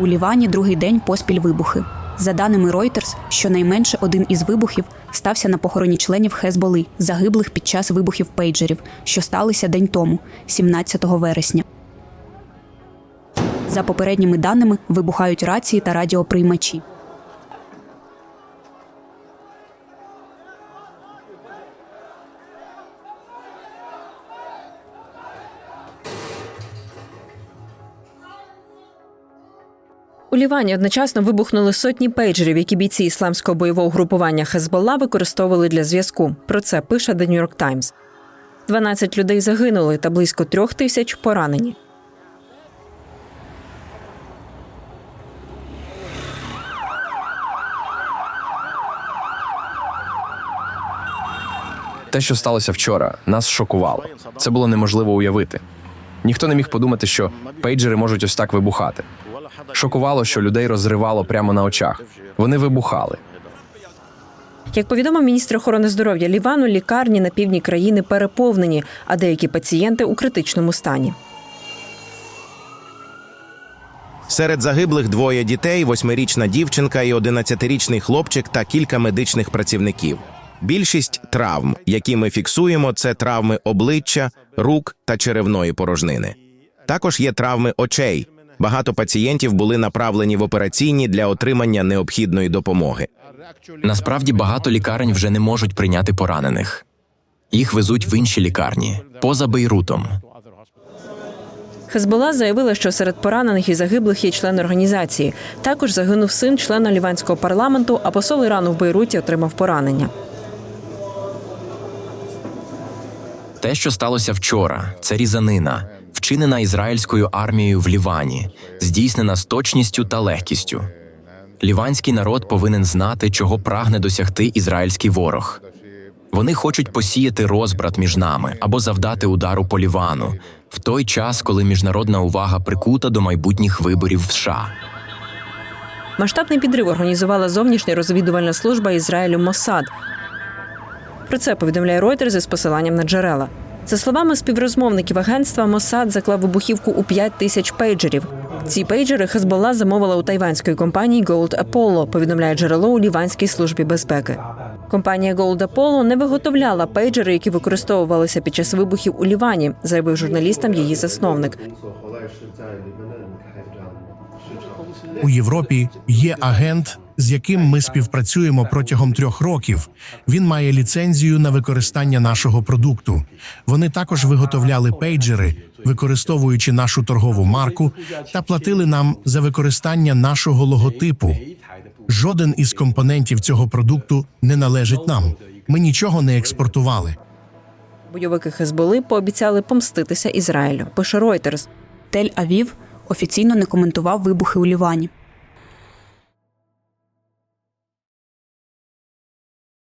У Лівані другий день поспіль вибухи. За даними Reuters, щонайменше один із вибухів стався на похороні членів Хезболи, загиблих під час вибухів пейджерів, що сталися день тому, 17 вересня. За попередніми даними, вибухають рації та радіоприймачі. У Лівані одночасно вибухнули сотні пейджерів, які бійці ісламського бойового групування Хезболла використовували для зв'язку. Про це пише The New York Times. 12 людей загинули та близько трьох тисяч поранені. Те, що сталося вчора, нас шокувало. Це було неможливо уявити. Ніхто не міг подумати, що пейджери можуть ось так вибухати. Шокувало, що людей розривало прямо на очах. Вони вибухали. Як повідомив міністр охорони здоров'я Лівану, лікарні на півдні країни переповнені, а деякі пацієнти у критичному стані. Серед загиблих двоє дітей, восьмирічна дівчинка і одинадцятирічний хлопчик та кілька медичних працівників. Більшість травм, які ми фіксуємо, це травми обличчя, рук та черевної порожнини. Також є травми очей. Багато пацієнтів були направлені в операційні для отримання необхідної допомоги. Насправді багато лікарень вже не можуть прийняти поранених. Їх везуть в інші лікарні поза Бейрутом. Хезбола заявила, що серед поранених і загиблих є члени організації. Також загинув син члена ліванського парламенту, а посол Ірану в Бейруті отримав поранення. Те, що сталося вчора, це різанина, вчинена ізраїльською армією в Лівані, здійснена з точністю та легкістю. Ліванський народ повинен знати, чого прагне досягти ізраїльський ворог. Вони хочуть посіяти розбрат між нами або завдати удару по Лівану в той час, коли міжнародна увага прикута до майбутніх виборів в США. Масштабний підрив організувала зовнішня розвідувальна служба Ізраїлю Моссад. Про це повідомляє Reuters із посиланням на джерела. За словами співрозмовників агентства, Мосад заклав вибухівку у 5 тисяч пейджерів. Ці пейджери Хезболла замовила у тайванської компанії Gold Apollo, повідомляє джерело у Ліванській службі безпеки. Компанія Голда Поло не виготовляла пейджери, які використовувалися під час вибухів у Лівані, заявив журналістам її засновник. У Європі є агент, з яким ми співпрацюємо протягом трьох років. Він має ліцензію на використання нашого продукту. Вони також виготовляли пейджери, використовуючи нашу торгову марку, та платили нам за використання нашого логотипу. Жоден із компонентів цього продукту не належить нам. Ми нічого не експортували. Бойовики Хезболи пообіцяли помститися Ізраїлю. Пише Reuters. Тель-Авів офіційно не коментував вибухи у Лівані.